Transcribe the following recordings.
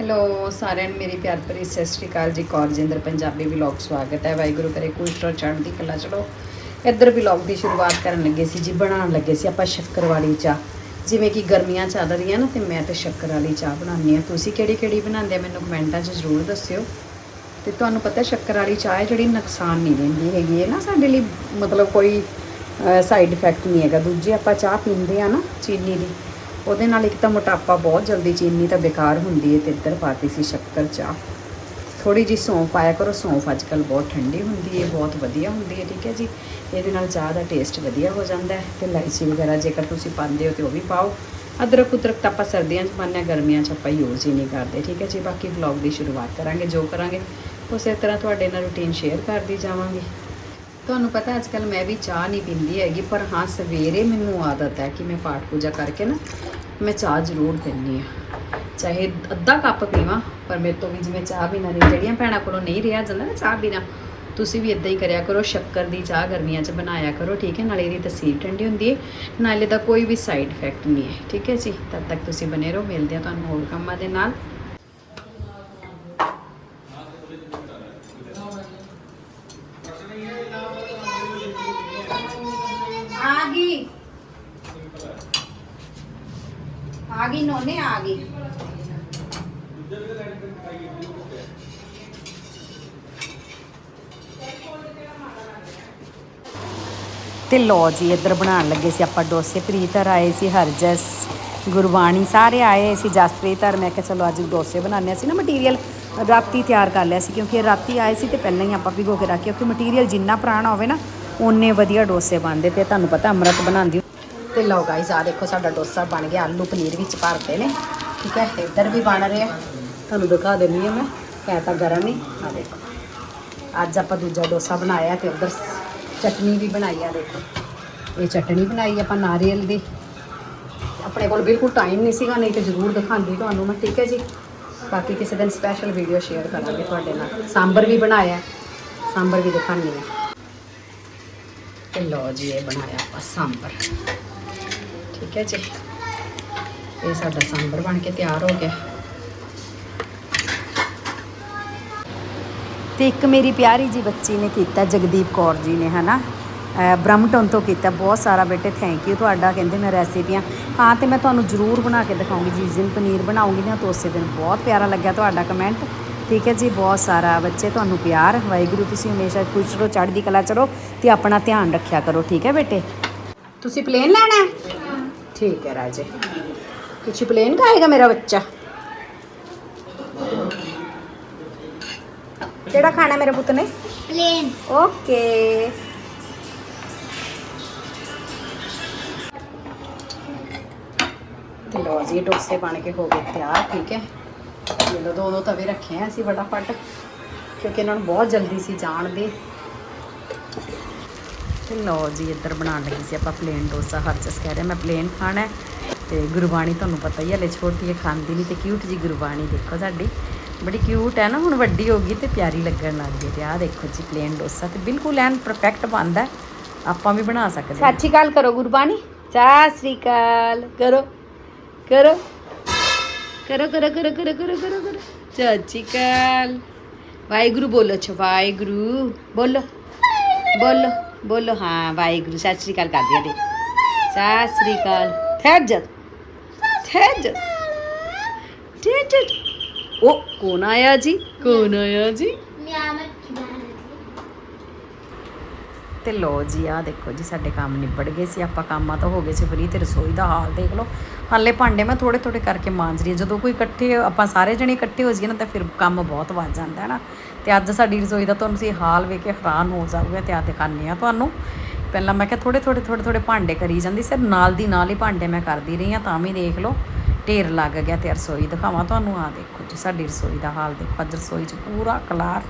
Hello ਸਾਰਿਆਂ ਨੂੰ ਮੇਰੀ ਪਿਆਰ ਭਰੀ ਸਤਿ ਸ਼੍ਰੀ ਅਕਾਲ ਜੀ। ਕੌਰਜਿੰਦਰ ਪੰਜਾਬੀ ਵਲੌਗ ਸਵਾਗਤ ਹੈ। ਵਾਹਿਗੁਰੂ ਕਰੇ ਕੁਸ਼ਟੋ ਚੜ੍ਹਦੀ ਕਲਾ ਚਲੋ ਇੱਧਰ ਵਲੌਗ ਦੀ ਸ਼ੁਰੂਆਤ ਕਰਨ ਲੱਗੇ ਸੀ ਜੀ, ਬਣਾਉਣ ਲੱਗੇ ਸੀ ਆਪਾਂ ਸ਼ੱਕਰ ਵਾਲੀ ਚਾਹ। ਜਿਵੇਂ ਕਿ ਗਰਮੀਆਂ ਚੱਲ ਰਹੀਆਂ ਨਾ, ਤੇ ਮੈਂ ਤੇ ਸ਼ੱਕਰ ਵਾਲੀ ਚਾਹ ਬਣਾਉਂਦੀ ਆ ਤੁਸੀਂ ਕਿਹੜੀ ਕਿਹੜੀ ਬਣਾਉਂਦੇ ਆ ਮੈਨੂੰ ਕਮੈਂਟਾਂ 'ਚ ਜ਼ਰੂਰ ਦੱਸਿਓ। ਤੇ ਤੁਹਾਨੂੰ ਪਤਾ ਸ਼ੱਕਰ ਵਾਲੀ ਚਾਹ ਜਿਹੜੀ ਨੁਕਸਾਨ ਨਹੀਂ ਦਿੰਦੀ ਹੈਗੀ ਹੈ ਨਾ, ਸਾਡੇ ਲਈ ਮਤਲਬ ਕੋਈ ਸਾਈਡ ਇਫੈਕਟ ਨਹੀਂ ਹੈਗਾ। ਦੂਜੀ ਆਪਾਂ ਚਾਹ ਪੀਂਦੇ ਆ ਨਾ, ਚੀਨੀ ਦੀ। ਉਹਦੇ ਨਾਲ ਇੱਕ ਤਾਂ ਮੋਟਾਪਾ ਬਹੁਤ ਜਲਦੀ ਚੀਨੀ ਤਾਂ ਬੇਕਾਰ ਹੁੰਦੀ ਹੈ ਤੇ ਇੱਧਰ ਪਾਤੀ ਸੀ ਸ਼ੱਕਰ ਚਾਹ। ਥੋੜੀ ਜੀ ਸੌਂਫ ਪਾਇਆ ਕਰੋ, ਸੌਂਫ ਅੱਜ ਕੱਲ ਬਹੁਤ ਠੰਡੀ ਹੁੰਦੀ ਹੈ, ਬਹੁਤ ਵਧੀਆ ਹੁੰਦੀ ਹੈ, ਠੀਕ ਹੈ ਜੀ। ਇਹਦੇ ਨਾਲ ਚਾਹ ਦਾ ਟੇਸਟ ਵਧੀਆ ਹੋ ਜਾਂਦਾ ਹੈ ਤੇ ਇਲਾਇਚੀ ਵਗੈਰਾ ਜੇਕਰ ਤੁਸੀਂ ਪਾਉਂਦੇ ਹੋ ਤੇ ਉਹ ਵੀ ਪਾਓ। ਅਦਰਕ ਉਦਰਕ ਤਾਂ ਆਪਾਂ ਸਰਦੀਆਂ 'ਚ ਪਾਉਂਦੇ ਹਾਂ, ਗਰਮੀਆਂ 'ਚ ਆਪਾਂ ਯੂਜ਼ ਹੀ ਨਹੀਂ ਕਰਦੇ, ਠੀਕ ਹੈ ਜੀ। ਬਾਕੀ ਵਲੌਗ ਦੀ ਸ਼ੁਰੂਆਤ ਕਰਾਂਗੇ, ਜੋ ਕਰਾਂਗੇ, ਉਸੇ ਤਰ੍ਹਾਂ ਤੁਹਾਡੇ ਨਾਲ ਰੁਟੀਨ ਸ਼ੇਅਰ ਕਰਦੀ ਜਾਵਾਂਗੀ। ਤੁਹਾਨੂੰ ਪਤਾ ਅੱਜ ਕੱਲ ਮੈਂ ਵੀ ਚਾਹ ਨਹੀਂ ਪੀਂਦੀ ਹੈਗੀ, ਪਰ ਹਾਂ ਸਵੇਰੇ ਮੈਨੂੰ ਆਦਤ ਹੈ ਕਿ ਮੈਂ ਪਾਠ ਪੂਜਾ ਕਰਕੇ ਨਾ ਮੈਂ ਚਾਹ ਜ਼ਰੂਰ ਪੀਂਦੀ ਆ ਚਾਹੇ ਅੱਧਾ ਕੱਪ ਪੀਵਾਂ, ਪਰ ਮੇਰੇ ਤੋਂ ਵੀ ਜਿਵੇਂ ਚਾਹ ਬਿਨਾਂ ਨਹੀਂ, ਜਿਹੜੀਆਂ ਭੈਣਾਂ ਕੋਲੋਂ ਨਹੀਂ ਰਿਹਾ ਜਾਂਦਾ ਨਾ ਚਾਹ ਬਿਨਾਂ ਤੁਸੀਂ ਵੀ ਇਦਾਂ ਹੀ ਕਰਿਆ ਕਰੋ, ਸ਼ੱਕਰ ਦੀ ਚਾਹ ਗਰਮੀਆਂ 'ਚ ਬਣਾਇਆ ਕਰੋ, ਠੀਕ ਹੈ? ਨਾਲੇ ਇਹਦੀ ਤਸੀਰ ਠੰਡੀ ਹੁੰਦੀ ਹੈ ਨਾਲੇ ਦਾ ਕੋਈ ਵੀ ਸਾਈਡ ਇਫੈਕਟ ਨਹੀਂ ਹੈ, ਠੀਕ ਹੈ ਜੀ? ਤਦ ਤੱਕ ਤੁਸੀਂ ਬਨੇ ਰਹੋ, ਮਿਲਦੇ ਆ ਤੁਹਾਨੂੰ ਹੋਰ ਕੰਮਾਂ ਦੇ ਨਾਲ ਆ ਗਈ ਆ ਗਈ ਨੋਨੇ ਆ ਗਈ ਤੇ ਲੋ ਜੀ, ਇੱਧਰ ਬਣਾਉਣ ਲੱਗੇ ਸੀ ਆਪਾਂ ਡੋਸੇ। ਪ੍ਰੀਤਰ ਆਏ ਸੀ, ਹਰਜਸ, ਗੁਰਬਾਣੀ ਸਾਰੇ ਆਏ ਸੀ, ਜਸਪ੍ਰੀਤ ਜਸਪ੍ਰੀਤਰ ਮੈਂ ਕਿਹਾ ਚਲੋ ਅੱਜ ਡੋਸੇ ਬਣਾਉਂਦੇ ਸੀ ਨਾ ਮਟੀਰੀਅਲ ਰਾਤੀ ਤਿਆਰ ਕਰ ਲਿਆ ਸੀ, ਕਿਉਂਕਿ ਰਾਤੀ ਆਏ ਸੀ ਤੇ ਪਹਿਲਾਂ ਹੀ ਆਪਾਂ ਭਿਗੋ ਕੇ ਰੱਖਿਆ ਕਿਉਂਕਿ ਮਟੀਰੀਅਲ ਜਿੰਨਾ ਪੁਰਾਣਾ ਹੋਵੇ ਨਾ ਉਨੇ ਵਧੀਆ ਡੋਸੇ ਬਣਦੇ ਤੇ ਤੁਹਾਨੂੰ ਪਤਾ ਅੰਮ੍ਰਿਤ ਬਣਾਉਂਦੀ ਤੇ ਲਓ ਗਾਇਸ ਆ ਦੇਖੋ ਸਾਡਾ ਡੋਸਾ ਬਣ ਗਿਆ, ਆਲੂ ਪਨੀਰ ਵਿੱਚ ਭਰਦੇ ਨੇ, ਠੀਕ ਹੈ? ਇੱਧਰ ਵੀ ਬਣ ਰਿਹਾ। ਤੁਹਾਨੂੰ ਦਿਖਾ ਦਿੰਦੀ ਹਾਂ ਮੈਂ, ਕਹਿ ਤਾਂ ਗਰਮ ਹੀ। ਆ ਦੇਖੋ, ਅੱਜ ਆਪਾਂ ਦੂਜਾ ਡੋਸਾ ਬਣਾਇਆ ਤੇ ਉਧਰ ਚਟਨੀ ਵੀ ਬਣਾਈ ਆ ਦੇਖੋ। ਇਹ ਚਟਨੀ ਬਣਾਈ ਆਪਾਂ ਨਾਰੀਅਲ ਦੀ। ਆਪਣੇ ਕੋਲ ਬਿਲਕੁਲ ਟਾਈਮ ਨਹੀਂ ਸੀਗਾ, ਨਹੀਂ ਤੇ ਜ਼ਰੂਰ ਦਿਖਾਉਂਦੀ ਤੁਹਾਨੂੰ ਮੈਂ, ਠੀਕ ਹੈ ਜੀ? ਬਾਕੀ ਕਿਸੇ ਦਿਨ ਸਪੈਸ਼ਲ ਵੀਡੀਓ ਸ਼ੇਅਰ ਕਰਾਂਗੇ ਤੁਹਾਡੇ ਨਾਲ। ਸਾਂਬਰ ਵੀ ਬਣਾਇਆ, ਸਾਂਬਰ ਵੀ ਦਿਖਾਉਂਦੀ ਹਾਂ। ਤੇ ਲਓ ਜੀ, ਇਹ ਬਣਾਇਆ ਆਪਾਂ ਸਾਂਬਰ। ਠੀਕ ਹੈ ਜੀ? ਇਹ ਸਾਡਾ ਸਾਂਬਰ ਬਣ ਕੇ ਤਿਆਰ ਹੋ ਗਿਆ। ਤੇ ਇੱਕ ਮੇਰੀ ਪਿਆਰੀ ਜੀ ਬੱਚੀ ਨੇ ਕੀਤਾ ਜਗਦੀਪ ਕੌਰ ਜੀ ਨੇ ਹਨਾ? ਅਹ ਬ੍ਰਹਮਟਨ ਤੋਂ ਕੀਤਾ ਬਹੁਤ ਸਾਰਾ ਬੇਟੇ ਥੈਂਕ ਯੂ ਤੁਹਾਡਾ ਕਹਿੰਦੇ ਮੈਂ ਰੈਸਿਪੀਆਂ ਹਾਂ ਤੇ ਮੈਂ ਤੁਹਾਨੂੰ ਜ਼ਰੂਰ ਬਣਾ ਕੇ ਦਿਖਾਉਂਗੀ ਜਿਸ ਦਿਨ ਪਨੀਰ ਬਣਾਉਂਗੀ ਨਾ ਤਾਂ ਉਸੇ ਦਿਨ ਬਹੁਤ ਪਿਆਰਾ ਲੱਗਿਆ ਤੁਹਾਡਾ ਕਮੈਂਟ ਠੀਕ ਹੈ ਜੀ ਬਹੁਤ ਸਾਰਾ ਬੱਚੇ ਤੁਹਾਨੂੰ ਪਿਆਰ ਵਾਹਿਗੁਰੂ ਤੁਸੀਂ ਹਮੇਸ਼ਾ ਖੁਸ਼ ਰਹੋ ਚੜ੍ਹਦੀ ਕਲਾ ਚੜੋ ਤੇ ਆਪਣਾ ਧਿਆਨ ਰੱਖਿਆ ਕਰੋ ਠੀਕ ਹੈ ਬੇਟੇ? ਤੁਸੀਂ ਪਲੇਨ ਲੈਣਾ ਠੀਕ ਹੈ ਰਾਜੇ। ਕੁਛ ਪਲੇਨ ਖਾਏਗਾ ਮੇਰਾ ਬੱਚਾ? ਕਿਹੜਾ ਖਾਣਾ ਮੇਰੇ ਪੁੱਤ ਨੇ ਪਲੇਨ ਓਕੇ ਤੇ ਲੋ ਜੀ ਡੋਸੇ ਬਣ ਕੇ ਹੋ ਗਏ ਤਿਆਰ ਠੀਕ ਹੈ ਇਹ ਦੋ ਦੋ ਤਵੇ ਰੱਖੇ ਆ ਅਸੀਂ ਫਟਾਫਟ ਕਿਉਂਕਿ ਇਹਨਾਂ ਨੂੰ ਬਹੁਤ ਜਲਦੀ ਸੀ ਜਾਣ ਦੇ ਤੇ ਲਓ ਜੀ ਇੱਧਰ ਬਣਾਉਣ ਲੱਗੀ ਸੀ ਆਪਾਂ ਪਲੇਨ ਡੋਸਾ ਹਰਚਸ ਕਹਿ ਰਿਹਾ ਮੈਂ ਪਲੇਨ ਖਾਣਾ ਤੇ ਗੁਰਬਾਣੀ ਤੁਹਾਨੂੰ ਪਤਾ ਹੀ ਹੈ ਲੈ ਛੋਟੀ ਖਾਂਦੀ ਨਹੀਂ ਤੇ ਕਿਊਟ ਜੀ ਗੁਰਬਾਣੀ ਦੇਖੋ ਸਾਡੀ ਬੜੀ ਕਿਊਟ ਹੈ ਨਾ, ਹੁਣ ਵੱਡੀ ਹੋ ਗਈ ਤੇ ਪਿਆਰੀ ਲੱਗਣ ਲੱਗ ਗਈ ਤੇ ਆਹ ਦੇਖੋ ਜੀ ਪਲੇਨ ਡੋਸਾ ਤੇ ਬਿਲਕੁਲ ਐਨ ਪਰਫੈਕਟ ਬਣਦਾ ਆਪਾਂ ਵੀ ਬਣਾ ਸਕਦੇ ਹਾਂ। ਸਤਿ ਸ਼੍ਰੀ ਅਕਾਲ ਕਰੋ ਗੁਰਬਾਣੀ। ਸਤਿ ਸ਼੍ਰੀ ਅਕਾਲ ਕਰੋ ਕਰੋ ਕਰੋ ਕਰੋ ਕਰੋ ਕਰੋ ਕਰੋ ਕਰੋ ਕਰੋ। ਸਤਿ ਸ਼੍ਰੀ ਅਕਾਲ। ਵਾਹਿਗੁਰੂ ਬੋਲੋ ਅੱਛਾ, ਵਾਹਿਗੁਰੂ। ਬੋਲੋ ਬੋਲੋ ਬੋਲੋ। ਹਾਂ, ਵਾਹਿਗੁਰੂ, ਸਤਿ ਸ਼੍ਰੀ ਅਕਾਲ ਕਰ ਦਿਆ ਦੇ ਸਤਿ ਸ਼੍ਰੀ ਅਕਾਲ। ਠਹਿਰ ਜਾ ਠਹਿਰ ਜਾ ਠਹਿਰ ਜਾ ઓ કોણ આયાજી કોણ આયાજી ਤੇ ਲੋ ਜੀ ਆ ਦੇਖੋ ਜੀ, ਸਾਡੇ ਕੰਮ ਨਿਬੜ ਗਏ ਸੀ। ਆਪਾਂ ਕੰਮਾਂ ਤਾਂ ਹੋ ਗਏ ਸੀ ਫਰੀ ਤੇ ਰਸੋਈ ਦਾ ਹਾਲ ਦੇਖ ਲਓ। ਹਾਲੇ ਭਾਂਡੇ ਮੈਂ ਥੋੜੇ ਥੋੜੇ ਕਰਕੇ ਮਾਂਜ ਰਹੀ ਹਾਂ। ਜਦੋਂ ਕੋਈ ਇਕੱਠੇ, ਆਪਾਂ ਸਾਰੇ ਜਣੇ ਇਕੱਠੇ ਹੋ ਜਾਈਏ ਨਾ, ਤਾਂ ਫਿਰ ਕੰਮ ਬਹੁਤ ਵੱਧ ਜਾਂਦਾ ਹੈ ਨਾ। ਤੇ ਅੱਜ ਸਾਡੀ ਰਸੋਈ ਦਾ ਤੁਹਾਨੂੰ ਸੀ ਹਾਲ ਵੇਖ ਕੇ ਹੈਰਾਨ ਹੋ ਜਾਊਗਾ ਤੇ ਆ ਦਿਖਾਉਂਦੇ ਆ ਤੁਹਾਨੂੰ। ਪਹਿਲਾਂ ਮੈਂ ਕਿਹਾ ਥੋੜੇ ਥੋੜੇ ਥੋੜੇ ਥੋੜੇ ਭਾਂਡੇ ਕਰੀ ਜਾਂਦੀ ਸਿਰ ਨਾਲ ਦੀ ਨਾਲ ਹੀ ਭਾਂਡੇ ਮੈਂ ਕਰਦੀ ਰਹੀ ਹਾਂ, ਤਾਂ ਵੀ ਦੇਖ ਲਓ। ਢੇਰ ਲੱਗ ਗਿਆ ਤੇ ਰਸੋਈ ਦਿਖਾਵਾਂ ਤੁਹਾਨੂੰ ਆ ਦੇਖੋ। ਜੀ ਸਾਡੀ ਰਸੋਈ ਦਾ ਹਾਲ ਦੇਖੋ। ਅੱਜ ਰਸੋਈ 'ਚ ਪੂਰਾ ਕਲਾਰ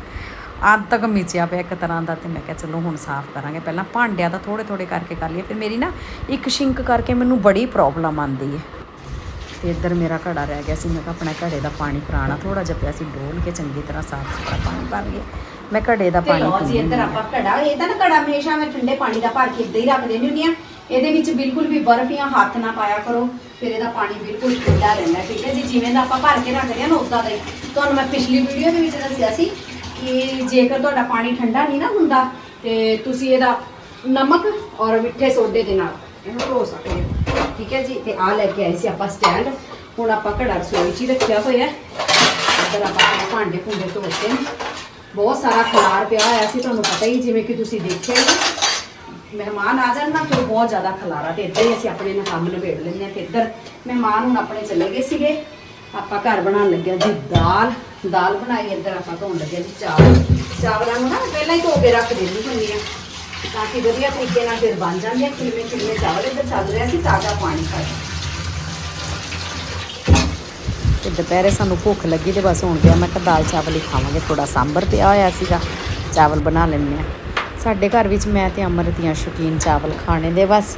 ਅੱਧ ਤੱਕ ਮਿਚਿਆ ਪਿਆ ਇੱਕ ਤਰ੍ਹਾਂ ਦਾ ਤੇ ਮੈਂ ਕਿਹਾ ਚਲੋ ਹੁਣ ਸਾਫ਼ ਕਰਾਂਗੇ। ਪਹਿਲਾਂ ਭਾਂਡਿਆਂ ਦਾ ਥੋੜੇ ਥੋੜੇ ਕਰਕੇ ਕਰ ਲਈਏ ਫਿਰ ਮੇਰੀ ਨਾ ਇੱਕ ਸ਼ਿੰਕ ਕਰਕੇ ਮੈਨੂੰ ਬੜੀ ਪ੍ਰੋਬਲਮ ਆਉਂਦੀ ਹੈ। ਤੇ ਇੱਧਰ ਮੇਰਾ ਘੜਾ ਰਹਿ ਗਿਆ ਸੀ ਮੈਂ ਕਿਹਾ ਆਪਣਾ ਘੜੇ ਦਾ ਪਾਣੀ ਪੁਰਾਣਾ ਥੋੜਾ ਜਿਹਾ ਪਿਆ ਸੀ ਡੋਲ ਕੇ ਚੰਗੀ ਤਰ੍ਹਾਂ ਸਾਫ਼ ਸੁਥਰਾ ਪਾਣੀ ਭਰ ਲਿਆ ਮੈਂ ਘੜੇ ਦਾ ਪਾਣੀ ਜੀ ਇੱਧਰ ਆਪਾਂ ਘੜਾ ਇਹ ਤਾਂ ਨਾ ਘੜਾ ਹਮੇਸ਼ਾ ਮੈਂ ਠੰਡੇ ਪਾਣੀ ਦਾ ਭਰ ਕੇ ਇੱਦਾਂ ਹੀ ਰੱਖ ਦਿੰਦੀ ਹੁੰਦੀ ਆ ਇਹਦੇ ਵਿੱਚ ਬਿਲਕੁਲ ਵੀ ਬਰਫ਼ ਜਾਂ ਹੱਥ ਨਾ ਪਾਇਆ ਕਰੋ। ਫਿਰ ਇਹਦਾ ਪਾਣੀ ਬਿਲਕੁਲ ਠੰਡਾ ਰਹਿੰਦਾ, ਠੀਕ ਹੈ? ਜੀ ਜਿਵੇਂ ਦਾ ਆਪਾਂ ਭਰ ਕੇ ਰੱਖਦੇ ਹਾਂ ਨਾ ਉਦਾਂ ਦਾ ਹੀ। ਤੁਹਾਨੂੰ ਮੈਂ ਪਿਛਲੀ ਵੀਡੀਓ ਦੇ ਵਿੱਚ ਦੱਸਿਆ ਸੀ ਕਿ ਜੇਕਰ ਤੁਹਾਡਾ ਪਾਣੀ ਠੰਡਾ ਨਹੀਂ ਨਾ ਹੁੰਦਾ, ਤੇ ਤੁਸੀਂ ਇਹਦਾ ਨਮਕ ਔਰ ਮਿੱਠੇ ਸੋਡੇ ਦੇ ਨਾਲ ਇਹਨੂੰ ਧੋ ਸਕਦੇ ਹੋ। ਠੀਕ ਹੈ ਜੀ? ਤੇ ਆ ਲੈ ਕੇ ਆਏ ਸੀ ਆਪਾਂ ਸਟੈਂਡ। ਹੁਣ ਆਪਾਂ ਘੜਾ ਰਸੋਈ 'ਚ ਹੀ ਰੱਖਿਆ ਹੋਇਆ ਹੈ। ਇੱਧਰ ਆਪਾਂ ਆਪਣੇ ਭਾਂਡੇ ਭੁੰਡੇ ਧੋਤੇ ਨੇ ਬਹੁਤ ਸਾਰਾ ਖਲਾਰ ਪਿਆ ਹੋਇਆ ਸੀ, ਤੁਹਾਨੂੰ ਪਤਾ ਹੀ ਜਿਵੇਂ ਕਿ ਤੁਸੀਂ ਦੇਖਿਆ ਹੀ। ਮਹਿਮਾਨ ਆ ਜਾਣ ਨਾ ਫਿਰ ਬਹੁਤ ਜ਼ਿਆਦਾ ਖਲਾਰਾ ਤੇ ਇੱਧਰ ਹੀ ਅਸੀਂ ਆਪਣੇ ਨਾਲ ਕੰਮ ਨਿਬੇੜ ਲੈਂਦੇ ਹਾਂ ਤੇ ਇੱਧਰ ਮਹਿਮਾਨ ਹੁਣ ਆਪਣੇ ਚਲੇ ਗਏ ਸੀਗੇ। ਆਪਾਂ ਘਰ ਬਣਾਉਣ ਲੱਗਿਆ ਜੀ ਦਾਲ। ਦਾਲ ਬਣਾਈ, ਇੱਧਰ ਆਪਾਂ ਧੋਣ ਲੱਗਿਆ ਜੀ ਚਾਵਲ। ਚਾਵਲਾਂ ਨੂੰ ਨਾ ਪਹਿਲਾਂ ਹੀ ਧੋ ਕੇ ਰੱਖ ਦਿੰਦੀ ਹੁੰਦੀ ਆ ਤਾਂ ਕਿ ਵਧੀਆ ਤਰੀਕੇ ਨਾਲ ਫਿਰ ਬਣ ਜਾਂਦੇ ਆ। ਕਿਵੇਂ ਕਿਵੇਂ ਚਾਵਲ ਇੱਧਰ ਚੱਲ ਰਿਹਾ ਸੀ ਤਾਜ਼ਾ ਪਾਣੀ ਖਾ ਤੇ ਦੁਪਹਿਰੇ ਸਾਨੂੰ ਭੁੱਖ ਲੱਗੀ ਤੇ ਬਸ ਹੁਣ ਗਿਆ ਮੈਂ ਕਿਹਾ ਦਾਲ ਚਾਵਲ ਹੀ ਖਾਵਾਂਗੇ। ਥੋੜਾ ਸਾਂਬਰ ਪਿਆ ਹੋਇਆ ਸੀਗਾ, ਚਾਵਲ ਬਣਾ ਲੈਂਦੇ ਆ ਸਾਡੇ ਘਰ ਵਿੱਚ ਮੈਂ ਤੇ ਅਮਰਤ ਦੀਆਂ ਸ਼ੌਕੀਨ ਚਾਵਲ ਖਾਣੇ ਦੇ ਬਸ।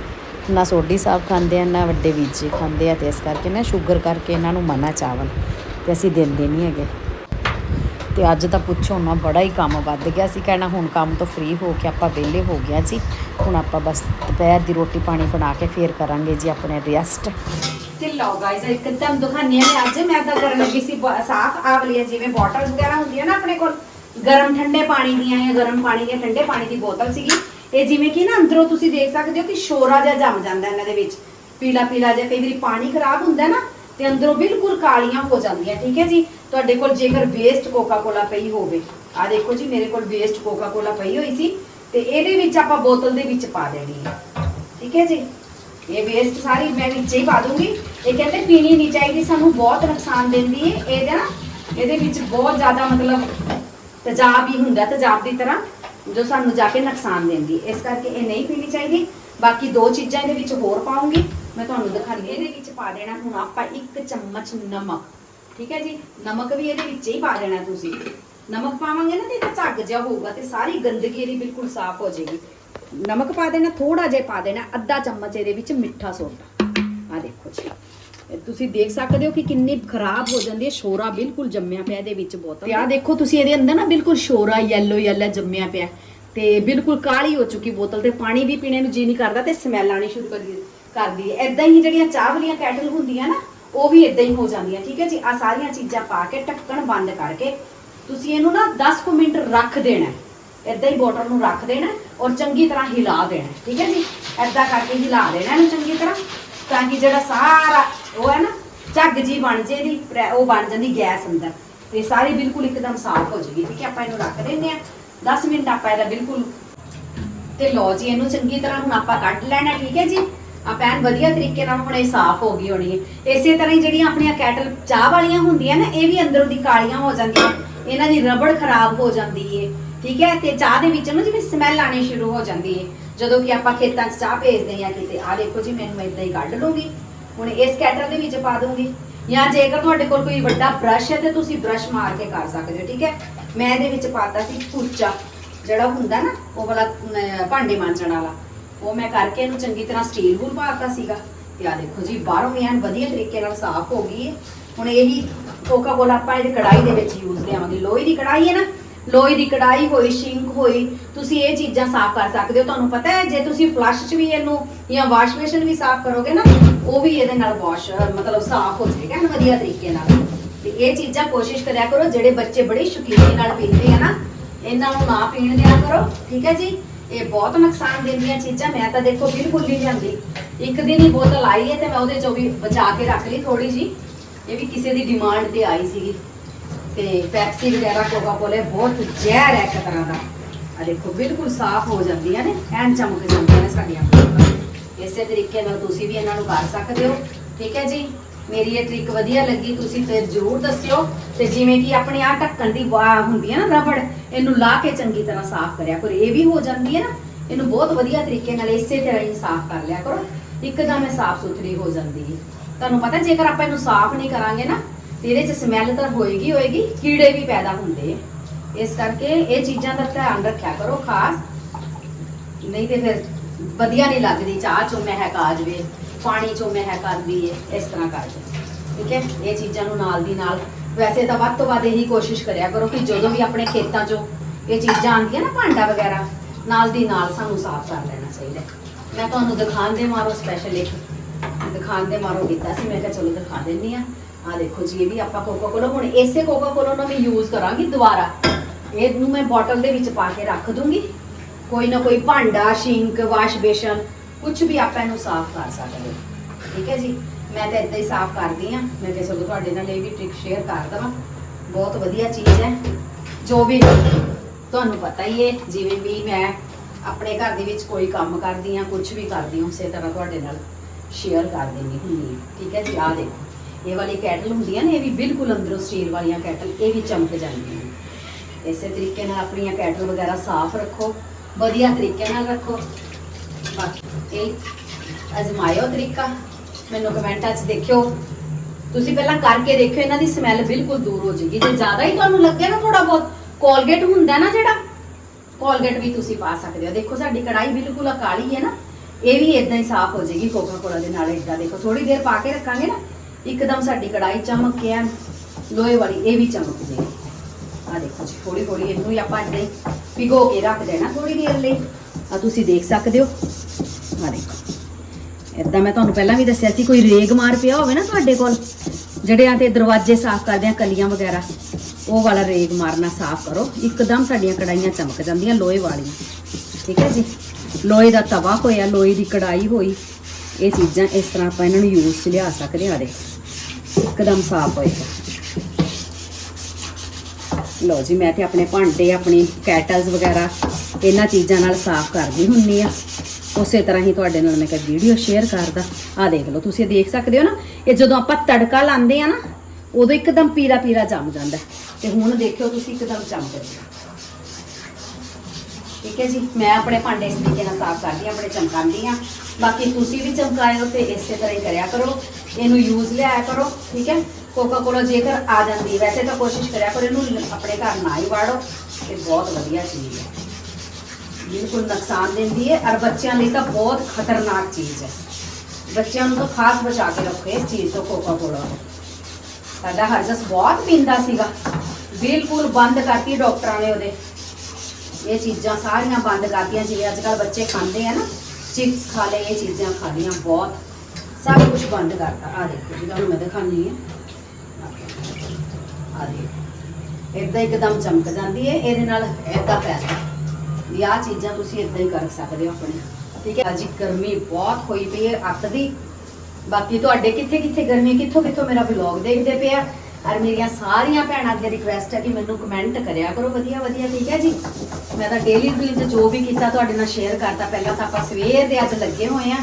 ਨਾ ਸੋਢੀ ਸਾਹਿਬ ਖਾਂਦੇ ਆ, ਨਾ ਵੱਡੇ ਵੀਰ ਜੀ ਖਾਂਦੇ ਆ ਤੇ ਇਸ ਕਰਕੇ ਨਾ ਸ਼ੂਗਰ ਕਰਕੇ ਇਹਨਾਂ ਨੂੰ ਮਨਾ ਚਾਵਲ ਤੇ ਅਸੀਂ ਦਿੰਦੇ ਨਹੀਂ ਹੈਗੇ। ਤੇ ਅੱਜ ਤਾਂ ਪੁੱਛੋ ਨਾ, ਬੜਾ ਹੀ ਕੰਮ ਵੱਧ ਗਿਆ ਸੀ ਕਹਿਣਾ, ਹੁਣ ਕੰਮ ਤੋਂ ਫ੍ਰੀ ਹੋ ਕੇ ਆਪਾਂ ਵਿਹਲੇ ਹੋ ਗਿਆ ਜੀ। ਹੁਣ ਆਪਾਂ ਬਸ ਦੁਪਹਿਰ ਦੀ ਰੋਟੀ ਪਾਣੀ ਬਣਾ ਕੇ ਫੇਰ ਕਰਾਂਗੇ ਜੀ ਆਪਣੇ ਰੈਸਟ ਤੇ ਲਓ ਗਾਇਜ਼ ਇੱਕਦਮ ਦੁਕਾਨੇ ਨੇ ਅੱਜ। ਮੈਂ ਤਾਂ ਕਰਨ ਲੱਗੀ ਸੀ ਸਾਫ਼ ਆ ਜਿਵੇਂ ਬੋਟਲਸ ਵਗੈਰਾ ਹੁੰਦੀਆਂ ਨਾ ਆਪਣੇ ਕੋਲ ਗਰਮ ਠੰਡੇ ਪਾਣੀ ਦੀਆਂ ਜਾਂ ਗਰਮ ਪਾਣੀ ਦੀਆਂ ਠੰਡੇ ਪਾਣੀ ਦੀ ਬੋਤਲ ਸੀਗੀ। ਇਹ ਜਿਵੇਂ ਕਿ ਨਾ ਅੰਦਰੋਂ ਤੁਸੀਂ ਦੇਖ ਸਕਦੇ ਹੋ ਕਿ ਸ਼ੋਰਾ ਜਿਹਾ ਜੰਮ ਜਾਂਦਾ ਇਹਨਾਂ ਦੇ ਵਿੱਚ। ਪੀਲਾ ਪੀਲਾ ਜਿਹਾ, ਕਈ ਵਾਰੀ ਪਾਣੀ ਖਰਾਬ ਹੁੰਦਾ ਨਾ ਤੇ ਅੰਦਰੋਂ ਬਿਲਕੁਲ ਕਾਲੀਆਂ ਹੋ ਜਾਂਦੀਆਂ, ਠੀਕ ਹੈ ਜੀ? ਤੁਹਾਡੇ ਕੋਲ ਜੇਕਰ ਵੇਸਟ ਕੋਕਾ ਕੋਲਾ ਪਈ ਹੋਵੇ ਆ ਦੇਖੋ ਜੀ, ਮੇਰੇ ਕੋਲ ਵੇਸਟ ਕੋਕਾ ਕੋਲਾ ਪਈ ਹੋਈ ਸੀ ਤੇ ਇਹਦੇ ਵਿੱਚ ਆਪਾਂ ਬੋਤਲ ਦੇ ਵਿੱਚ ਪਾ ਦੇਣੀ ਹੈ, ਠੀਕ ਹੈ ਜੀ? ਇਹ ਵੇਸਟ ਸਾਰੀ ਮੈਂ ਵਿੱਚ ਹੀ ਪਾ ਦੂੰਗੀ। ਇਹ ਕਹਿੰਦੇ ਪੀਣੀ ਨਹੀਂ ਚਾਹੀਦੀ, ਸਾਨੂੰ ਬਹੁਤ ਨੁਕਸਾਨ ਦਿੰਦੀ ਹੈ। ਇਹਦਾ ਨਾ, ਇਹਦੇ ਵਿੱਚ ਬਹੁਤ ਜ਼ਿਆਦਾ ਮਤਲਬ ਤੇਜ਼ਾਬ ਹੀ ਹੁੰਦਾ, ਤੇਜ਼ਾਬ ਦੀ ਤਰ੍ਹਾਂ ਜੋ ਸਾਨੂੰ ਜਾ ਕੇ ਨੁਕਸਾਨ ਦਿੰਦੀ। ਇਸ ਕਰਕੇ ਇਹ ਨਹੀਂ ਪੀਣੀ ਚਾਹੀਦੀ। ਬਾਕੀ ਦੋ ਚੀਜ਼ਾਂ ਇਹਦੇ ਵਿੱਚ ਹੋਰ ਪਾਉਂਗੀ। ਮੈਂ ਤੁਹਾਨੂੰ ਦਿਖਾਉਂਦੀ ਇਹਦੇ ਵਿੱਚ ਪਾ ਦੇਣਾ ਹੁਣ ਆਪਾਂ ਇੱਕ ਚਮਚ ਨਮਕ। ਠੀਕ ਹੈ ਜੀ? ਨਮਕ ਵੀ ਇਹਦੇ ਵਿੱਚ ਹੀ ਪਾ ਦੇਣਾ ਤੁਸੀਂ। ਨਮਕ ਪਾਵਾਂਗੇ ਨਾ ਤੇ ਇਹਦਾ ਝੱਗ ਜਿਹਾ ਹੋਊਗਾ ਤੇ ਸਾਰੀ ਗੰਦਗੀ ਇਹਦੀ ਬਿਲਕੁਲ ਸਾਫ਼ ਹੋ ਜਾਏਗੀ। ਨਮਕ ਪਾ ਦੇਣਾ ਥੋੜਾ ਜਿਹਾ ਪਾ ਦੇਣਾ, ਅੱਧਾ ਚਮਚ ਇਹਦੇ ਵਿੱਚ ਮਿੱਠਾ ਸੋਡਾ। ਆ ਦੇਖੋ ਜੀ। ਤੁਸੀਂ ਦੇਖ ਸਕਦੇ ਹੋ ਕਿ ਕਿੰਨੀ ਖਰਾਬ ਹੋ ਜਾਂਦੀ ਹੈ, ਸ਼ੋਰਾ ਬਿਲਕੁਲ ਜੰਮਿਆ ਪਿਆ ਇਹਦੇ ਵਿੱਚ ਬੋਤਲ ਤੇ। ਆ ਦੇਖੋ, ਤੁਸੀਂ ਇਹਦੇ ਅੰਦਰ ਨਾ ਬਿਲਕੁਲ ਸ਼ੋਰਾ ਯੈਲੋ ਯੈਲੋ ਜੰਮਿਆ ਪਿਆ। ਤੇ ਬਿਲਕੁਲ ਕਾਲੀ ਹੋ ਚੁੱਕੀ ਬੋਤਲ ਤੇ, ਪਾਣੀ ਵੀ ਪੀਣੇ ਨੂੰ ਜੀ ਨਹੀਂ ਕਰਦਾ ਤੇ ਸਮੈਲ ਆਣੀ ਸ਼ੁਰੂ ਕਰ ਕਰਦੀ ਹੈ। ਇਦਾਂ ਹੀ ਜਿਹੜੀਆਂ ਚਾਹ ਵਾਲੀਆਂ ਕੈਟਲ ਹੁੰਦੀਆਂ ਨਾ, ਉਹ ਵੀ ਇਦਾਂ ਹੀ ਹੋ ਜਾਂਦੀਆਂ, ਠੀਕ ਹੈ ਜੀ? ਆ ਸਾਰੀਆਂ ਚੀਜ਼ਾਂ ਪਾ ਕੇ ਢੱਕਣ ਬੰਦ ਕਰਕੇ ਤੁਸੀਂ ਇਹਨੂੰ ਨਾ 10 ਕੁ ਮਿੰਟ ਰੱਖ ਦੇਣਾ ਹੈ। ਹੀ ਬੋਟਲ ਨੂੰ ਰੱਖ ਦੇਣਾ ਔਰ ਚੰਗੀ ਤਰ੍ਹਾਂ ਹਿਲਾ ਦੇਣਾ ਠੀਕ ਹੈ ਜੀ? ਏਦਾਂ ਕਰਕੇ ਹਿਲਾ ਦੇਣਾ ਇਹਨੂੰ ਚੰਗੀ ਤਰ੍ਹਾਂ। ਤਾਂ ਕਿ ਜਿਹੜਾ ਸਾਰਾ ਉਹ ਹੈ ਨਾ, ਝੱਗ ਜੀ ਬਣ ਜੇ ਦੀ ਉਹ ਬਣ ਜਾਂਦੀ ਗੈਸ ਅੰਦਰ। ਤੇ ਸਾਰੀ ਬਿਲਕੁਲ ਇੱਕਦਮ ਸਾਫ਼ ਹੋ ਜਾਏਗੀ। ਠੀਕ ਹੈ, ਆਪਾਂ ਇਹਨੂੰ ਰੱਖ ਦਿੰਦੇ ਆ 10 ਮਿੰਟ ਆਪਾਂ ਇਹਦਾ ਬਿਲਕੁਲ ਤੇ ਲਓ ਜੀ, ਇਹਨੂੰ ਚੰਗੀ ਤਰ੍ਹਾਂ ਹੁਣ ਆਪਾਂ ਕੱਢ ਲੈਣਾ, ਠੀਕ ਹੈ ਜੀ? ਆ ਪੈਨ ਵਧੀਆ ਤਰੀਕੇ ਨਾਲ ਹੁਣ ਇਹ ਸਾਫ਼ ਹੋ ਗਈ ਹੋਣੀ ਹੈ। ਇਸੇ ਤਰ੍ਹਾਂ ਹੀ ਜਿਹੜੀਆਂ ਆਪਣੀਆਂ ਕੈਟਲ ਚਾਹ ਵਾਲੀਆਂ ਹੁੰਦੀਆਂ ਨਾ, ਇਹ ਵੀ ਅੰਦਰੋਂ ਦੀ ਕਾਲੀਆਂ ਹੋ ਜਾਂਦੀਆਂ। ਇਹਨਾਂ ਦੀ ਰਬੜ ਖਰਾਬ ਹੋ ਜਾਂਦੀ ਹੈ। ਠੀਕ ਹੈ? ਤੇ ਚਾਹ ਦੇ ਵਿੱਚ ਨਾ ਜਿਵੇਂ ਸਮੈਲ ਆਣੀ ਸ਼ੁਰੂ ਹੋ ਜਾਂਦੀ ਹੈ। ਜਦੋਂ ਕਿ ਆਪਾਂ ਖੇਤਾਂ 'ਚ ਚਾਹ ਭੇਜਦੇ ਹਾਂ ਕਿਤੇ ਆ ਦੇਖੋ ਜੀ, ਮੈਨੂੰ ਇਦਾਂ ਹੀ ਕੱਢ ਲੂੰਗੀ ਹੁਣ ਇਸ ਕੈਟਲ ਦੇ ਵਿੱਚ ਪਾ ਦੂੰਗੀ ਜਾਂ ਜੇਕਰ ਤੁਹਾਡੇ ਕੋਲ ਕੋਈ ਵੱਡਾ ਬ੍ਰਸ਼ ਹੈ, ਤੇ ਤੁਸੀਂ ਬ੍ਰਸ਼ ਮਾਰ ਕੇ ਕਰ ਸਕਦੇ ਹੋ, ਠੀਕ ਹੈ? ਮੈਂ ਇਹਦੇ ਵਿੱਚ ਪਾਤਾ ਸੀ ਕੁਰਚਾ ਜਿਹੜਾ ਹੁੰਦਾ ਨਾ, ਉਹ ਵਾਲਾ ਭਾਂਡੇ ਮਾਂਜਣ ਵਾਲਾ। ਉਹ ਮੈਂ ਕਰਕੇ ਇਹਨੂੰ ਚੰਗੀ ਤਰ੍ਹਾਂ ਸਟੀਲ ਵੂਲ ਪਾਤਾ ਸੀਗਾ। ਤੇ ਆ ਦੇਖੋ ਜੀ, ਬਾਹਰੋਂ ਵੀ ਐਨ ਵਧੀਆ ਤਰੀਕੇ ਨਾਲ ਸਾਫ਼ ਹੋ ਗਈ ਹੈ। ਹੁਣ ਇਹੀ ਕੋਕਾ ਕੋਲਾ ਆਪਾਂ ਇਹਦੇ ਕੜਾਈ ਦੇ ਵਿੱਚ ਯੂਜ਼ ਲਿਆਵਾਂਗੇ। ਲੋਹੇ ਦੀ ਕੜਾਈ ਹੈ ਨਾ ਲੋਹੇ ਦੀ ਕੜਾਈ ਹੋਈ, ਸ਼ਿੰਕ ਹੋਈ, ਤੁਸੀਂ ਇਹ ਚੀਜ਼ਾਂ ਸਾਫ਼ ਕਰ ਸਕਦੇ ਹੋ। ਤੁਹਾਨੂੰ ਪਤਾ ਹੈ, ਜੇ ਤੁਸੀਂ ਫਲਸ਼ 'ਚ ਵੀ ਇਹਨੂੰ ਜਾਂ ਵਾਸ਼ ਬੇਸ਼ਨ ਵੀ ਸਾਫ਼ ਕਰੋਗੇ ਨਾ, ਉਹ ਵੀ ਇਹਦੇ ਨਾਲ ਵਾਸ਼, ਮਤਲਬ ਸਾਫ਼ ਹੋ ਜਾਏਗਾ ਨਾ ਵਧੀਆ ਤਰੀਕੇ ਨਾਲ। ਤੇ ਇਹ ਚੀਜ਼ਾਂ ਕੋਸ਼ਿਸ਼ ਕਰਿਆ ਕਰੋ, ਜਿਹੜੇ ਬੱਚੇ ਬੜੀ ਸ਼ੌਕੀਨੀ ਨਾਲ ਪੀਂਦੇ ਆ ਨਾ, ਇਹਨਾਂ ਨੂੰ ਨਾ ਪੀਣ ਦਿਆ ਕਰੋ, ਠੀਕ ਹੈ ਜੀ? ਇਹ ਬਹੁਤ ਨੁਕਸਾਨ ਦਿੰਦੀਆਂ ਚੀਜ਼ਾਂ, ਮੈਂ ਤਾਂ ਦੇਖੋ ਬਿਲਕੁਲ ਨਹੀਂ ਜਾਂਦੀ। ਇੱਕ ਦਿਨ ਹੀ ਬੋਤਲ ਆਈ ਹੈ ਤੇ ਮੈਂ ਉਹਦੇ ਚੋਂ ਵੀ ਬਚਾ ਕੇ ਰੱਖ ਲਈ ਥੋੜੀ ਜੀ ਇਹ ਵੀ ਕਿਸੇ ਦੀ ਡਿਮਾਂਡ ਤੇ ਆਈ ਸੀਗੀ। ਤੇ ਪੈਪਸੀ ਵਗੈਰਾ ਕੋਕਾ ਕੋਲੇ ਬਹੁਤ ਜ਼ਹਿਰ ਹੈ ਇੱਕ ਤਰ੍ਹਾਂ ਦਾ। ਆ ਦੇਖੋ, ਬਿਲਕੁਲ ਸਾਫ਼ ਹੋ ਜਾਂਦੀਆਂ ਨੇ, ਐਨ ਚਮਕ ਜਾਂਦੀਆਂ ਨੇ ਸਾਡੀਆਂ। ਇਸੇ ਤਰੀਕੇ ਨਾਲ ਤੁਸੀਂ ਵੀ ਇਹਨਾਂ ਨੂੰ ਕਰ ਸਕਦੇ ਹੋ। ਠੀਕ ਹੈ ਜੀ? ਮੇਰੀ ਇਹ ਟ੍ਰਿਕ ਵਧੀਆ ਲੱਗੀ, ਤੁਸੀਂ ਫਿਰ ਜ਼ਰੂਰ ਦੱਸਿਓ। ਤੇ ਜਿਵੇਂ ਕਿ ਆਪਣੇ ਆ ਢੱਕਣ ਦੀ ਵਾਹ ਹੁੰਦੀ ਹੈ ਨਾ ਰਬੜ, ਇਹਨੂੰ ਲਾ ਕੇ ਚੰਗੀ ਤਰ੍ਹਾਂ ਸਾਫ਼ ਕਰਿਆ ਕਰੋ। ਇਹ ਵੀ ਹੋ ਜਾਂਦੀ ਹੈ ਨਾ। ਇਹਨੂੰ ਬਹੁਤ ਵਧੀਆ ਤਰੀਕੇ ਨਾਲ ਇਸੇ ਤਰ੍ਹਾਂ ਹੀ ਸਾਫ਼ ਕਰ ਲਿਆ ਕਰੋ। ਇੱਕਦਮ ਇਹ ਸਾਫ਼ ਸੁਥਰੀ ਹੋ ਜਾਂਦੀ ਹੈ। ਤੁਹਾਨੂੰ ਪਤਾ, ਜੇਕਰ ਆਪਾਂ ਇਹਨੂੰ ਸਾਫ਼ ਨਹੀਂ ਕਰਾਂਗੇ ਨਾ ਤੇ ਇਹਦੇ 'ਚ ਸਮੈਲ ਤਾਂ ਹੋਏਗੀ ਹੋਏਗੀ, ਕੀੜੇ ਵੀ ਪੈਦਾ ਹੁੰਦੇ ਇਸ ਕਰਕੇ ਇਹ ਚੀਜ਼ਾਂ ਦਾ ਧਿਆਨ ਰੱਖਿਆ ਕਰੋ ਖਾਸ। ਨਹੀਂ ਤੇ ਫਿਰ ਵਧੀਆ ਨਹੀਂ ਲੱਗਦੀ, ਚਾਹ ਚੋਂ ਮਹਿਕ ਆ ਜਵੇ, ਪਾਣੀ ਚੋਂ ਮਹਿਕ ਆਉਂਦੀ ਹੈ ਇਸ ਤਰ੍ਹਾਂ ਕਰਦੇ ਠੀਕ ਹੈ? ਇਹ ਚੀਜ਼ਾਂ ਨੂੰ ਨਾਲ ਦੀ ਨਾਲ ਵੈਸੇ ਤਾਂ ਵੱਧ ਤੋਂ ਵੱਧ ਇਹੀ ਕੋਸ਼ਿਸ਼ ਕਰਿਆ ਕਰੋ ਕਿ ਜਦੋਂ ਵੀ ਆਪਣੇ ਖੇਤਾਂ 'ਚੋਂ ਇਹ ਚੀਜ਼ਾਂ ਆਉਂਦੀਆਂ ਨਾ, ਭਾਂਡਾ ਵਗੈਰਾ, ਨਾਲ ਦੀ ਨਾਲ ਸਾਨੂੰ ਸਾਫ਼ ਕਰ ਲੈਣਾ ਚਾਹੀਦਾ। ਮੈਂ ਤੁਹਾਨੂੰ ਦਿਖਾਉਣ ਦੇ ਮਾਰੋ ਸਪੈਸ਼ਲ ਇੱਕ। ਦਿਖਾਉਣ ਦੇ ਮਾਰੋ ਕੀਤਾ ਸੀ, ਮੈਂ ਕਿਹਾ ਚਲੋ ਦਿਖਾ ਦਿੰਨੀ ਆ ਆ ਦੇਖੋ ਜੀ, ਇਹ ਵੀ ਆਪਾਂ ਕੋਕਾ ਕੋਲਾ ਹੁਣ ਇਸੇ ਕੋਕਾ ਕੋਲਾ ਨੂੰ ਮੈਂ ਯੂਜ਼ ਕਰਾਂਗੀ ਦੁਬਾਰਾ। ਇਹਨੂੰ ਮੈਂ ਬੋਟਲ ਦੇ ਵਿੱਚ ਪਾ ਕੇ ਰੱਖ ਦੂੰਗੀ। ਕੋਈ ਨਾ ਕੋਈ ਭਾਂਡਾ, ਸ਼ਿੰਕ ਵਾਸ਼ ਬੇਸ਼ਨ ਕੁਝ ਵੀ ਆਪਾਂ ਇਹਨੂੰ ਸਾਫ਼ ਕਰ ਸਕਦੇ ਠੀਕ ਹੈ ਜੀ? ਮੈਂ ਤਾਂ ਇਦਾਂ ਹੀ ਸਾਫ਼ ਕਰਦੀ ਆ ਮੈਂ ਕਿਹਾ ਚਲੋ ਤੁਹਾਡੇ ਨਾਲ ਇਹ ਵੀ ਟ੍ਰਿਕ ਸ਼ੇਅਰ ਕਰ ਦਵਾਂ। ਬਹੁਤ ਵਧੀਆ ਚੀਜ਼ ਹੈ। ਜੋ ਵੀ ਤੁਹਾਨੂੰ ਪਤਾ ਹੀ ਹੈ, ਜਿਵੇਂ ਵੀ ਮੈਂ ਆਪਣੇ ਘਰ ਦੇ ਵਿੱਚ ਕੋਈ ਕੰਮ ਕਰਦੀ ਆ ਕੁਝ ਵੀ ਕਰਦੀ ਹਾਂ, ਉਸੇ ਤਰ੍ਹਾਂ ਤੁਹਾਡੇ ਨਾਲ ਸ਼ੇਅਰ ਕਰ ਦਿੰਦੀ ਹੁੰਦੀ ਠੀਕ ਹੈ ਜੀ? ਆਹ ਦੇਖੋ। ਇਹ ਵਾਲੀ ਕੈਟਲ ਹੁੰਦੀਆਂ ਨੇ, ਇਹ ਵੀ ਬਿਲਕੁਲ ਅੰਦਰੋਂ ਸਟੀਲ ਵਾਲੀਆਂ ਕੈਟਲ, ਇਹ ਵੀ ਚਮਕ ਜਾਂਦੀਆਂ ਨੇ। ਇਸੇ ਤਰੀਕੇ ਨਾਲ ਆਪਣੀਆਂ ਕੈਟਲ ਵਗੈਰਾ ਸਾਫ਼ ਰੱਖੋ, ਵਧੀਆ ਤਰੀਕੇ ਨਾਲ ਰੱਖੋ। ਬਾਕੀ ਇਹ ਅਜ਼ਮਾਇਓ ਤਰੀਕਾ, ਮੈਨੂੰ ਕਮੈਂਟਾਂ 'ਚ ਦੇਖਿਓ। ਤੁਸੀਂ ਪਹਿਲਾਂ ਕਰਕੇ ਦੇਖਿਓ, ਇਹਨਾਂ ਦੀ ਸਮੈਲ ਬਿਲਕੁਲ ਦੂਰ ਹੋ ਜੇਗੀ ਜੇ ਜ਼ਿਆਦਾ ਹੀ ਤੁਹਾਨੂੰ ਲੱਗੇ ਨਾ ਥੋੜਾ ਬਹੁਤ ਕੋਲਗੇਟ ਹੁੰਦਾ ਨਾ ਜਿਹੜਾ ਕੋਲਗੇਟ ਵੀ ਤੁਸੀਂ ਪਾ ਸਕਦੇ ਹੋ। ਦੇਖੋ, ਸਾਡੀ ਕੜਾਈ ਬਿਲਕੁਲ ਕਾਲੀ ਹੈ ਨਾ, ਇਹ ਵੀ ਇਦਾਂ ਹੀ ਸਾਫ਼ ਹੋ ਜਾਏਗੀ ਕੋਕਾ ਕੋਲਾ ਦੇ ਨਾਲ ਇਦਾਂ ਦੇਖੋ। ਥੋੜੀ ਦੇਰ ਪਾ ਕੇ ਰੱਖਾਂਗੇ ਨਾ ਇੱਕਦਮ ਸਾਡੀ ਕੜਾਈ ਚਮਕ ਕੇ ਲੋਹੇ ਵਾਲੀ, ਇਹ ਵੀ ਚਮਕ ਜਾਏਗੀ ਆ ਦੇਖੋ ਜੀ ਥੋੜੀ ਥੋੜੀ ਇਹਨੂੰ ਆਪਾਂ ਏਦਾਂ ਭਿਗੋ ਕੇ ਰੱਖ ਦੇਣਾ ਥੋੜੀ ਦੇਰ ਲਈ। ਆ ਤੁਸੀਂ ਦੇਖ ਸਕਦੇ ਹੋ। ਆ ਦੇਖੋ। ਇਦਾਂ ਮੈਂ ਤੁਹਾਨੂੰ ਪਹਿਲਾਂ ਵੀ ਦੱਸਿਆ ਸੀ, ਕੋਈ ਰੇਗ ਮਾਰ ਪਿਆ ਹੋਵੇ ਨਾ ਤੁਹਾਡੇ ਕੋਲ ਜਿਹੜਿਆਂ ਤੇ ਦਰਵਾਜ਼ੇ ਸਾਫ਼ ਕਰਦੇ ਆ, ਕਲੀਆਂ ਵਗੈਰਾ, ਉਹ ਵਾਲਾ ਰੇਗ ਮਾਰਨਾ ਸਾਫ਼ ਕਰੋ। ਇੱਕਦਮ ਸਾਡੀਆਂ ਕੜਾਈਆਂ ਚਮਕ ਜਾਂਦੀਆਂ, ਲੋਹੇ ਵਾਲੀਆਂ। ਠੀਕ ਹੈ ਜੀ? ਲੋਹੇ ਦਾ ਤਵਾ ਹੋਇਆ, ਲੋਹੇ ਦੀ ਕੜਾਈ ਹੋਈ। ਇਹ ਚੀਜ਼ਾਂ ਇਸ ਤਰ੍ਹਾਂ ਆਪਾਂ ਇਹਨਾਂ ਨੂੰ ਯੂਜ਼ 'ਚ ਲਿਆ ਸਕਦੇ ਹਾਂ ਆ ਇੱਕਦਮ ਸਾਫ਼ ਹੋਏਗਾ ਲਓ ਜੀ, ਮੈਂ ਤੇ ਆਪਣੇ ਭਾਂਡੇ, ਆਪਣੀ ਕੈਟਲਸ ਵਗੈਰਾ ਇਹਨਾਂ ਚੀਜ਼ਾਂ ਨਾਲ ਸਾਫ਼ ਕਰਦੀ ਹੁੰਨੀ ਆ। ਉਸੇ ਤਰ੍ਹਾਂ ਹੀ ਤੁਹਾਡੇ ਨਾਲ ਮੈਂ ਇੱਕ ਵੀਡੀਓ ਸ਼ੇਅਰ ਕਰਦਾ। ਆ ਦੇਖ ਲਓ, ਤੁਸੀਂ ਦੇਖ ਸਕਦੇ ਹੋ ਨਾ, ਇਹ ਜਦੋਂ ਆਪਾਂ ਤੜਕਾ ਲਾਉਂਦੇ ਆ ਨਾ, ਉਦੋਂ ਇੱਕਦਮ ਪੀਲਾ ਪੀਲਾ ਜੰਮ ਜਾਂਦਾ ਤੇ ਹੁਣ ਦੇਖਿਓ ਤੁਸੀਂ ਇੱਕਦਮ ਚਮਕ ਗਿਆ ਠੀਕ ਹੈ ਜੀ, ਮੈਂ ਆਪਣੇ ਭਾਂਡੇ ਇਸ ਤਰੀਕੇ ਨਾਲ ਸਾਫ਼ ਕਰਦੀ ਹਾਂ, ਆਪਣੇ ਚਮਕਾਉਂਦੀ ਹਾਂ। ਬਾਕੀ ਤੁਸੀਂ ਵੀ ਚਮਕਾਇਓ ਤੇ ਇਸੇ ਤਰ੍ਹਾਂ ਹੀ ਕਰਿਆ ਕਰੋ। ਇਹਨੂੰ ਯੂਜ਼ ਲਿਆਇਆ ਕਰੋ, ਠੀਕ ਹੈ? ਕੋਕਾ ਕੋਲਾ ਜੇਕਰ ਆ ਜਾਂਦੀ ਵੈਸੇ ਤਾਂ ਕੋਸ਼ਿਸ਼ ਕਰਿਆ ਕਰੋ, ਇਹਨੂੰ ਆਪਣੇ ਘਰ ਨਾ ਹੀ ਵਾੜੋ। ਇਹ ਬਹੁਤ ਵਧੀਆ ਚੀਜ਼ ਹੈ। ਬਿਲਕੁਲ ਨੁਕਸਾਨ ਦਿੰਦੀ ਹੈ ਔਰ ਬੱਚਿਆਂ ਲਈ ਤਾਂ ਬਹੁਤ ਖਤਰਨਾਕ ਚੀਜ਼ ਹੈ। ਬੱਚਿਆਂ ਨੂੰ ਤਾਂ ਖਾਸ ਬਚਾ ਕੇ ਰੱਖੋ ਇਸ ਚੀਜ਼ ਤੋਂ ਕੋਕਾ ਕੋਲਾ ਸਾਡਾ ਹਰਜਸ ਬਹੁਤ ਪੀਂਦਾ ਸੀਗਾ। ਬਿਲਕੁਲ ਬੰਦ ਕਰਤੀ ਡਾਕਟਰਾਂ ਨੇ ਉਹਦੇ। ਇਹ ਚੀਜ਼ਾਂ ਸਾਰੀਆਂ ਬੰਦ ਕਰਤੀਆਂ, ਜਿਵੇਂ ਅੱਜ ਕੱਲ ਬੱਚੇ ਖਾਂਦੇ ਆ ਨਾ। ਚਿਪਸ ਖਾ ਲਏ, ਇਹ ਚੀਜ਼ਾਂ ਖਾਲੀਆਂ ਬਹੁਤ। ਸਭ ਕੁਝ ਬੰਦ ਕਰਤਾ। ਆ ਦੇਖੋ ਜੀ, ਤੁਹਾਨੂੰ ਮੈਂ ਦਿਖਾਉਂਦੀ ਹਾਂ। ਆ ਦੇਖੋ। ਇਦਾਂ ਇੱਕਦਮ ਚਮਕ ਜਾਂਦੀ ਹੈ। ਇਹਦੇ ਨਾਲ ਇਦਾਂ ਫਾਇਦਾ ਵੀ ਆਹ ਚੀਜ਼ਾਂ ਤੁਸੀਂ ਇਦਾਂ ਹੀ ਕਰ ਸਕਦੇ ਹੋ ਆਪਣੇ। ਠੀਕ ਹੈ? ਅੱਜ ਗਰਮੀ ਬਹੁਤ ਹੋਈ ਪਈ ਹੈ, ਅੱਤ ਦੀ। ਬਾਕੀ ਤੁਹਾਡੇ ਕਿੱਥੇ ਕਿੱਥੇ ਗਰਮੀ ਕਿੱਥੋਂ ਕਿੱਥੋਂ ਮੇਰਾ ਵਲੌਗ ਦੇਖਦੇ ਪਏ ਔਰ ਮੇਰੀਆਂ ਸਾਰੀਆਂ ਭੈਣਾਂ ਦੀ ਰਿਕੁਐਸਟ ਹੈ ਕਿ ਮੈਨੂੰ ਕਮੈਂਟ ਕਰਿਆ ਕਰੋ। ਵਧੀਆ ਵਧੀਆ, ਠੀਕ ਹੈ ਜੀ? ਮੈਂ ਤਾਂ ਡੇਲੀ ਰੂਟੀਨ 'ਚ ਜੋ ਵੀ ਕੀਤਾ ਤੁਹਾਡੇ ਨਾਲ ਸ਼ੇਅਰ ਕਰਤਾ। ਪਹਿਲਾਂ ਤਾਂ ਆਪਾਂ ਸਵੇਰ ਦੇ ਅੱਜ ਲੱਗੇ ਹੋਏ ਆ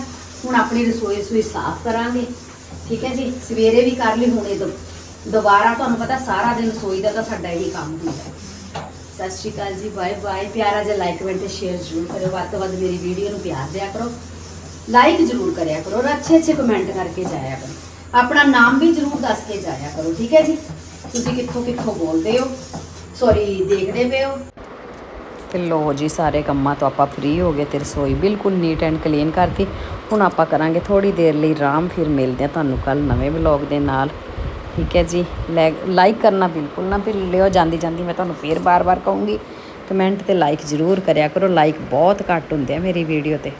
ਹੁਣ ਆਪਣੀ ਰਸੋਈ ਰਸੋਈ ਸਾਫ਼ ਕਰਾਂਗੇ। ਠੀਕ ਹੈ ਜੀ? ਸਵੇਰੇ ਵੀ ਕਰ ਲਈ, ਹੁਣੇ ਦੁ- ਦੁਬਾਰਾ ਤੁਹਾਨੂੰ ਪਤਾ ਸਾਰਾ ਦਿਨ ਰਸੋਈ ਦਾ ਤਾਂ ਸਾਡਾ ਇਹੀ ਕੰਮ ਹੁੰਦਾ ਹੈ। ਸਤਿ ਸ਼੍ਰੀ ਅਕਾਲ ਜੀ ਬਾਏ ਬਾਏ ਪਿਆਰਾ ਜਿਹਾ ਲਾਈਕ ਕਮੈਂਟ ਤੇ ਸ਼ੇਅਰ ਜ਼ਰੂਰ ਕਰਿਓ। ਵੱਧ ਤੋਂ ਵੱਧ ਮੇਰੀ ਵੀਡੀਓ ਨੂੰ ਪਿਆਰ ਦਿਆ ਕਰੋ। ਲਾਈਕ ਜ਼ਰੂਰ ਕਰਿਆ ਕਰੋ। ਔਰ ਅੱਛੇ ਅੱਛੇ ਕਮੈਂਟ ਕਰਕੇ ਜਾਇਆ ਕਰੋ। ਆਪਣਾ ਨਾਮ ਵੀ ਜ਼ਰੂਰ ਦੱਸ ਕੇ ਜਾਇਆ ਕਰੋ, ਠੀਕ ਹੈ ਜੀ? ਤੁਸੀਂ ਕਿੱਥੋਂ ਕਿੱਥੋਂ ਬੋਲਦੇ ਹੋ? ਸੌਰੀ ਦੇਖਦੇ ਪਏ ਹੋ? ਤੇ ਲੋ ਜੀ, ਸਾਰੇ ਕੰਮਾਂ ਤੋਂ ਆਪਾਂ ਫ੍ਰੀ ਹੋ ਗਏ ਤੇ ਰਸੋਈ ਬਿਲਕੁਲ ਨੀਟ ਐਂਡ ਕਲੀਨ ਕਰਤੀ। ਹੁਣ ਆਪਾਂ ਕਰਾਂਗੇ ਥੋੜੀ ਦੇਰ ਲਈ ਆਰਾਮ, ਫਿਰ ਮਿਲਦੇ ਆ ਤੁਹਾਨੂੰ ਕੱਲ ਨਵੇਂ ਵਲੌਗ ਦੇ ਨਾਲ। ਠੀਕ ਹੈ ਜੀ? ਲਾਈਕ ਕਰਨਾ ਬਿਲਕੁਲ ਨਾ ਭੁੱਲਿਓ, ਜਾਂਦੀ ਜਾਂਦੀ ਮੈਂ ਤੁਹਾਨੂੰ ਫੇਰ ਬਾਰ-ਬਾਰ ਕਹੂੰਗੀ। ਕਮੈਂਟ ਤੇ ਲਾਈਕ ਜ਼ਰੂਰ ਕਰਿਆ ਕਰੋ ਲਾਈਕ ਬਹੁਤ ਘੱਟ ਹੁੰਦੇ ਆ ਮੇਰੀ ਵੀਡੀਓ ਤੇ।